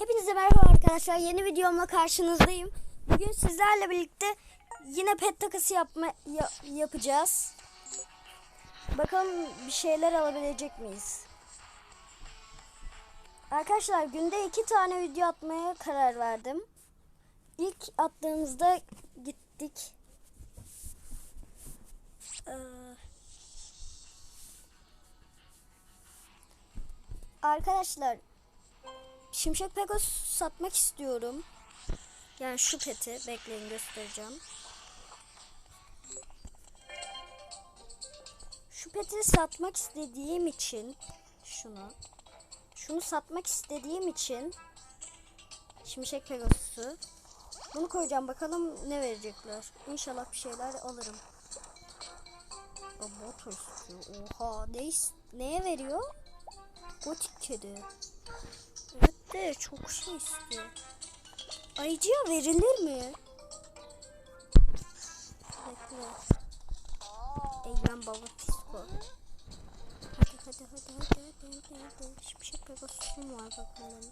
Hepinize merhaba arkadaşlar. Yeni videomla karşınızdayım. Bugün sizlerle birlikte yine pet takası yapma ya- yapacağız. Bakalım bir şeyler alabilecek miyiz? Arkadaşlar günde iki tane video atmaya karar verdim. İlk attığımızda gittik. Ee, arkadaşlar Şimşek Pegos satmak istiyorum. Yani şu peti bekleyin göstereceğim. Şu peti satmak istediğim için şunu şunu satmak istediğim için Şimşek Pegasus'u bunu koyacağım bakalım ne verecekler. İnşallah bir şeyler alırım. O motor istiyor. Oha ne neye veriyor? Gotik kedi. De çok şey istiyor. Ayıcıya verilir mi? Bekle. Eymen baba fisko. Hadi hadi hadi hadi hadi hadi hadi. Şimşek Pegasus'um var bakalım.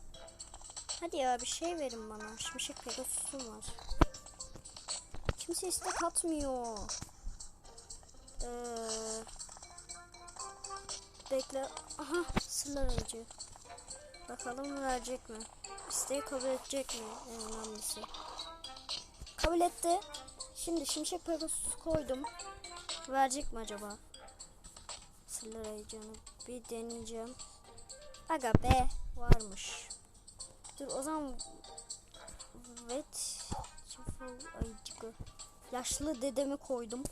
Hadi ya bir şey verin bana. Şimşek Pegasus'um var. Kimse istek atmıyor. Ee, bekle. Aha sırlar ayıcı. Bakalım verecek mi? İsteği kabul edecek mi? En önemlisi. Kabul etti. Şimdi şimşek Pegasus koydum. Verecek mi acaba? Sırlar ayıcını bir deneyeceğim. Aga be varmış. Dur o zaman Vet çiftli ayıcıkı. Yaşlı dedemi koydum.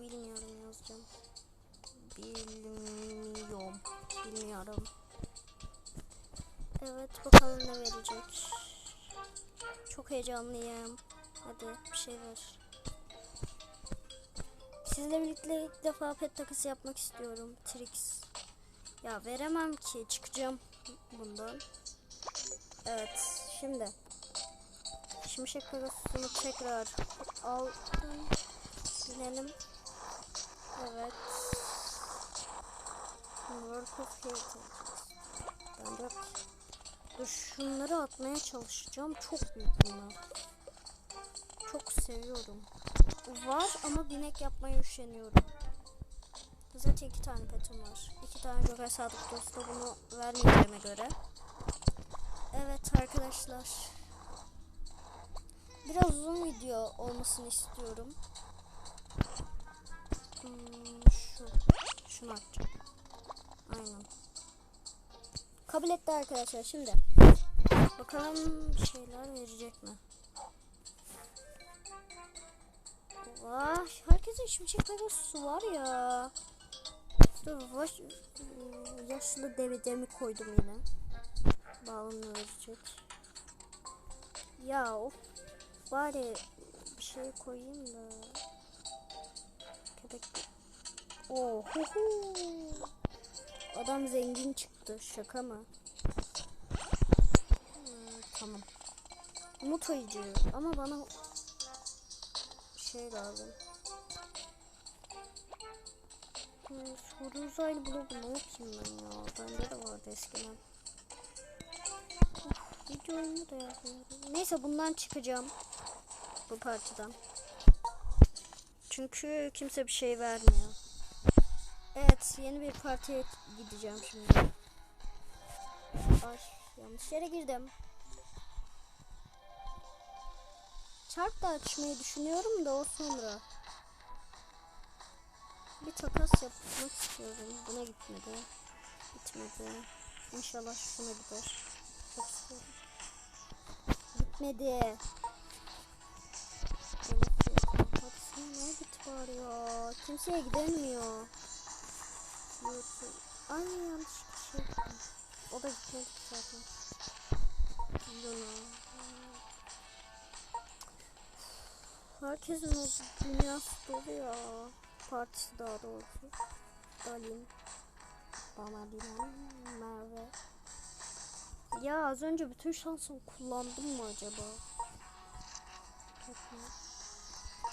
Bilmiyorum yazacağım. Bilmiyorum. Bilmiyorum. Evet bakalım ne verecek. Çok heyecanlıyım. Hadi bir şey ver. Sizle birlikte ilk defa pet takısı yapmak istiyorum. Trix. Ya veremem ki. Çıkacağım bundan. Evet. Şimdi. Şimşek Pegasus'unu tekrar aldım. Binelim. Evet. Work of Heritage. Ben de Dur şunları atmaya çalışacağım. Çok büyük bunlar. Çok seviyorum. Var ama binek yapmaya üşeniyorum. Zaten iki tane petim var. İki tane Joker Sadık Dostu bunu vermeyeceğime göre. Evet arkadaşlar. Biraz uzun video olmasını istiyorum. Hmm, şu. Şunu atacağım. Aynen. Kabul etti arkadaşlar şimdi. Bakalım şeyler verecek mi? Vah, herkesin şimşek su var ya. Dur, baş, yaşlı devedemi koydum yine. Bağımlı verecek. Ya of, bari bir şey koyayım da. Köpek. Oh. Adam zengin çıktı. Şaka mı? Hmm, tamam. Umut ayıcı. Ama bana şey lazım. Hmm, soru uzaylı blogu ne yapayım ben ya? Bende de vardı eskiden. Of, videomu da yapıyorum. Neyse bundan çıkacağım. Bu partiden. Çünkü kimse bir şey vermiyor. Evet yeni bir partiye gideceğim şimdi. Ay yanlış yere girdim. Çark da açmayı düşünüyorum da o sonra. Bir takas yapmak istiyorum. Buna gitmedi. Gitmedi. İnşallah şuna gider. Çok istiyorum. Gitmedi. Hadi ne git var ya. Kimseye gidemiyor. YouTube. Ay yanlış bir şey. O da gitmedi ki zaten. Luna. Herkesin o dünyası dolu ya. Partisi daha doğrusu. Dalin. Bana Dilan. Merve. Ya az önce bütün şansımı kullandım mı acaba?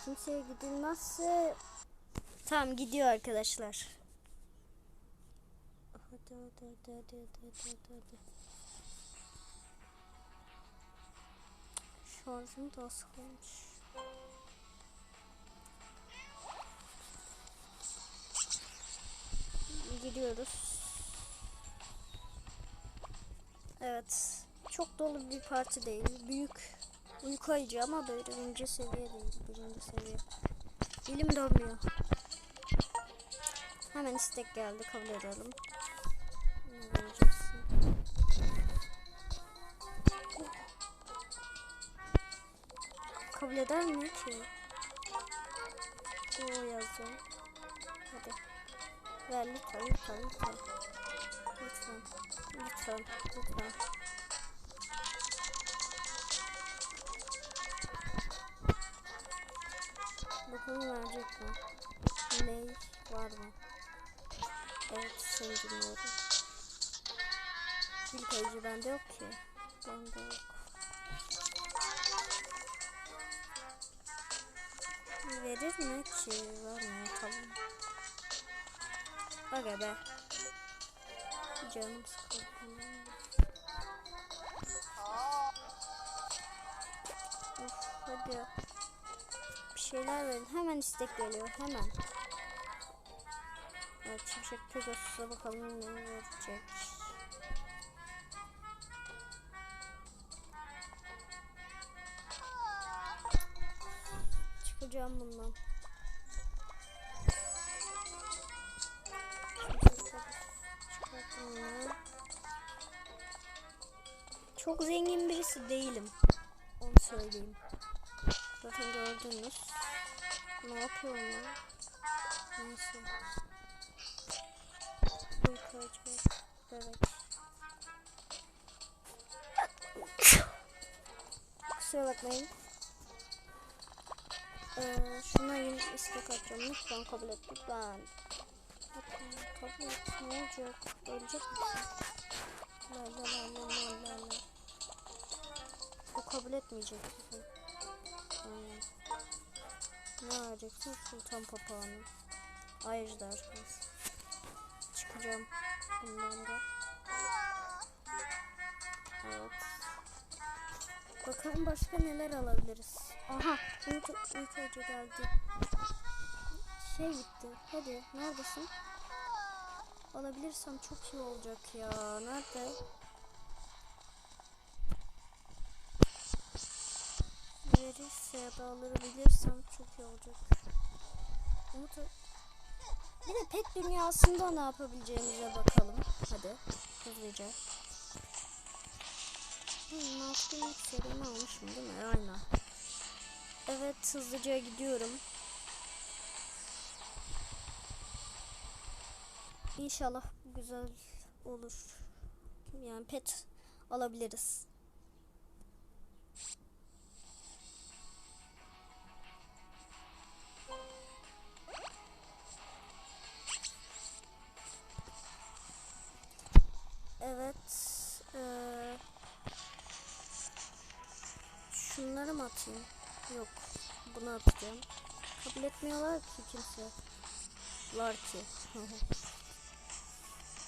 Kimseye gidilmezse Tamam gidiyor arkadaşlar. Hadi hadi hadi hadi hadi hadi hadi. Şarjım da az kalmış. Gidiyoruz. Evet. Çok dolu bir parti değil. Büyük uyku ayıcı ama birinci seviye değil. Birinci seviye. Dilim dönmüyor. Hemen istek geldi. Kabul edelim. Eder mi ki? O yazıyor. Hadi. Ver lütfen lütfen lütfen. Lütfen. Lütfen. Lütfen. Bakalım verecek mi? Ney var mı? Evet seni dinliyorum. Kayıcı bende yok ki. Bende yok. Verir mi ki? Vermiyor tamam. Aga be. Canım sıkıldı. Of hadi. Bir şeyler verin. Hemen istek geliyor. Hemen. Evet Şimşek Pegasus'a bakalım ne verecek. Çıkacağım bundan. Çok zengin birisi değilim. Onu söyleyeyim. Zaten gördünüz. Ne yapıyorum ya? Neyse. Uyku açmak. Evet. Kusura bakmayın. Ee, şuna yeni istek atacağım. Lütfen kabul et. Lütfen. Lütfen kabul et. Ne olacak? Ölecek misin? La la la la la la. O kabul etmeyecek bizi. Aynen. Ne vereceksin? Sultan papağanı. Ayrıca arkadaş. Çıkacağım bundan da. Evet. Bakalım başka neler alabiliriz. Aha, uyku hoca geldi. Şey gitti. Hadi, neredesin? Alabilirsem çok iyi olacak ya. Nerede? Verirse ya da alabilirsem çok iyi olacak. Umut bir de pet dünyasında ne yapabileceğimize bakalım. Hadi hızlıca. Hmm, Maskeli serimi almışım değil mi? Aynen. Evet hızlıca gidiyorum. İnşallah güzel olur. Yani pet alabiliriz. Evet. Eee şunları mı atayım? Yok. Bunu atacağım. Kabul etmiyorlar ki kimse. Var ki.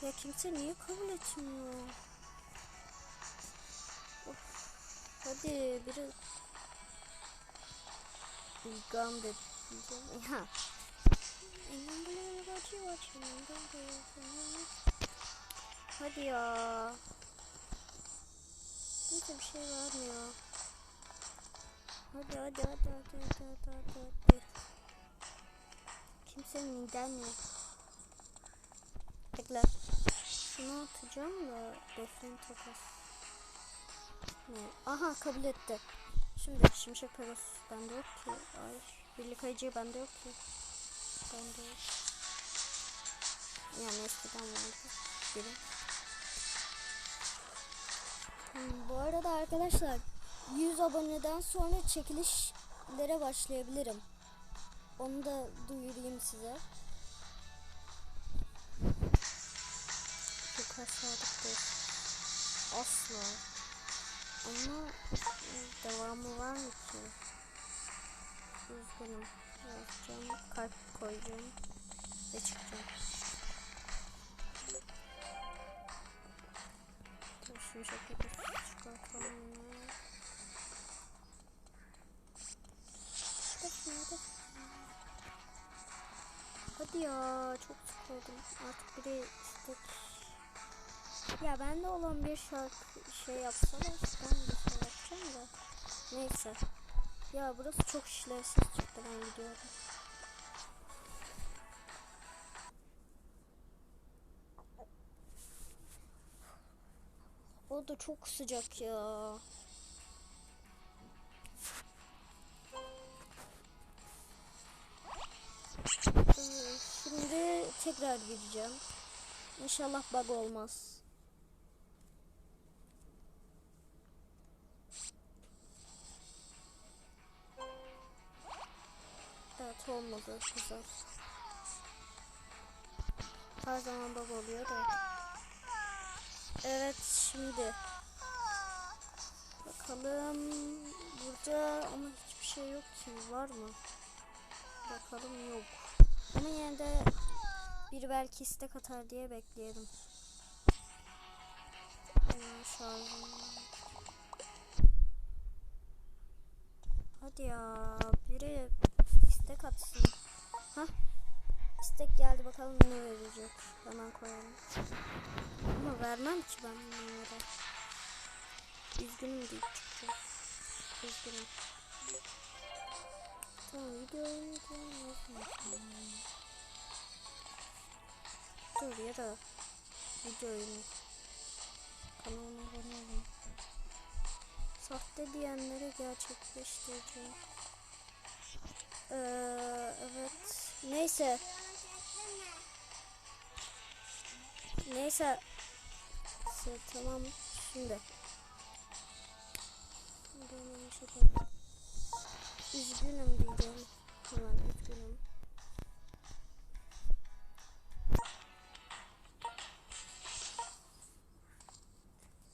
ya kimse niye kabul etmiyor? Of. Hadi biri Gam de Ha. Hadi ya. Kimse bir şey vermiyor. Hadi hadi hadi hadi hadi hadi hadi hadi. Kimsenin gelmiyor. Bekle. Şunu atacağım da defin takas. Aha kabul etti. Şimdi şimşek peros bende yok ki. Ay birlik ayıcı bende yok ki. Bende yok. Yani eskiden vardı. Biri. Hmm, bu arada arkadaşlar 100 aboneden sonra çekilişlere başlayabilirim. Onu da duyurayım size. Çok aşağıdık. Asla. Ama devamı var mı ki? Üzgünüm. Yazacağım. Kalp koyacağım. Ve çıkacağım. Şimdi bir çıkartalım. Hadi ya çok sıkıldım. Artık biri istek. Ya bende olan bir şarkı şey yapsalar ben de şey yapacağım da. Neyse. Ya burası çok işlevsiz çıktı ben gidiyorum. O da çok sıcak ya. Şimdi tekrar gireceğim. İnşallah bug olmaz. Evet olmadı güzel. Her zaman bug oluyor da. Evet şimdi. Bakalım burada ama hiçbir şey yok ki var mı? Bakalım yok. Ama yine de biri belki istek atar diye bekleyelim. Ee, şarjım. Hadi ya biri istek atsın. Ha? İstek geldi bakalım ne verecek. Hemen koyalım. Ama vermem ki ben bunlara. Üzgünüm deyip çıkacağım. Üzgünüm. Tamam videoyu yazmayacağım. Dur ya da videoyu kanalıma abone olun. Sahte diyenleri gerçekleştireceğim. Ee, evet. Neyse. Neyse. Tamam. Şimdi. Benim şey. Üzgünüm diyeceğim. Hemen üzgünüm.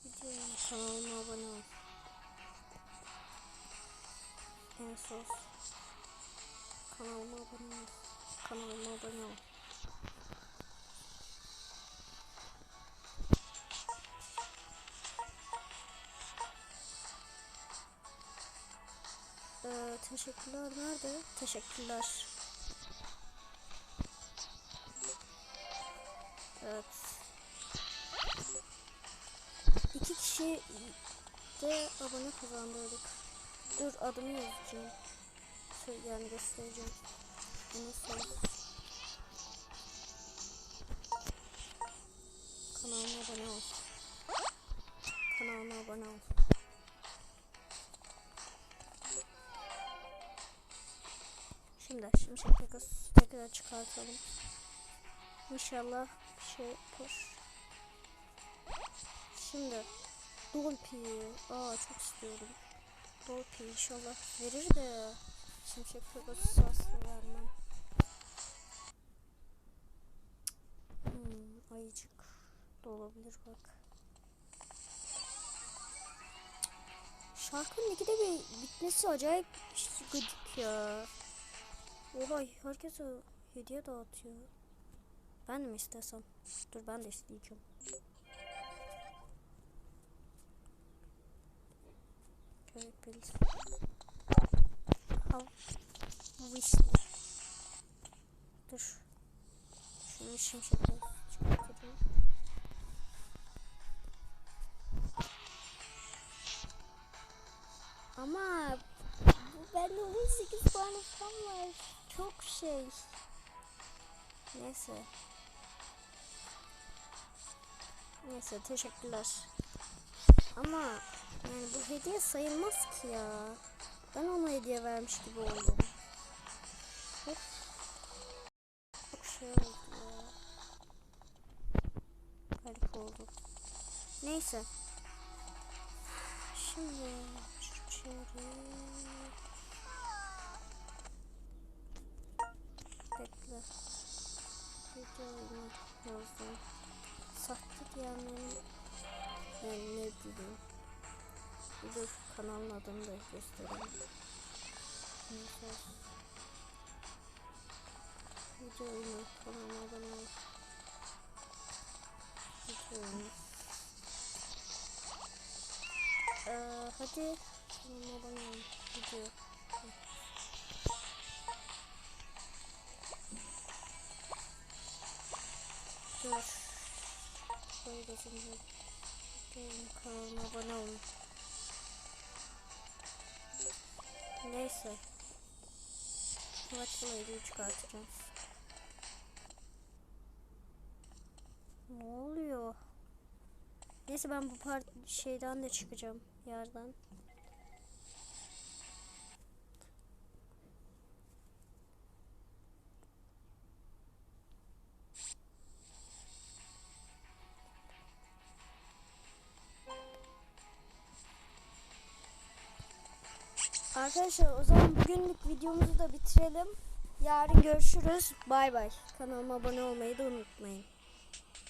Videonun kanalıma abone ol. En son kanalıma abone ol. Kanalıma abone ol. Ee, teşekkürler nerede? Teşekkürler. Evet. İki kişi de abone kazandırdık. Dur adımı yazacağım. Sö- Yani göstereceğim. Sor. Kanalıma abone ol. Kanalıma abone ol. Şimşek Pegasus tekrar çıkartalım. İnşallah bir şey yapar. Şimdi Dolphy. Aa çok istiyorum. Dolphy inşallah verir de şimşek Pegasus asla vermem. Hmm, ayıcık da olabilir bak. Şarkının ikide bir bitmesi acayip gıcık ya. Olay herkese hediye dağıtıyor. Ben de mi istesem? Dur ben de isteyeceğim. Al. Whisky. Dur. Şunu çıkartacağım. Ama bu bende 18 puan falan var. Çok şey. Neyse. Neyse teşekkürler. Ama yani bu hediye sayılmaz ki ya. Ben ona hediye vermiş gibi oldum. Çok, çok şey oldu ya. Garip oldu. Neyse. Şimdi şu çeri... Bekle. Videoyu yazdım. Sahte diyenlerin ben ne bileyim. Dur kanalın adını da göstereyim. Neyse. Videoyu kanalıma abone ol. Videoyu. Ee, hadi kanalıma abone ol. Video. Videoyu kaçırmayın. Kanalıma abone olun. Neyse. Maçla ilgili çıkartacağız. Ne oluyor? Neyse ben bu part şeyden de çıkacağım yerden. Arkadaşlar o zaman bugünlük videomuzu da bitirelim. Yarın görüşürüz. Bay bay. Kanalıma abone olmayı da unutmayın.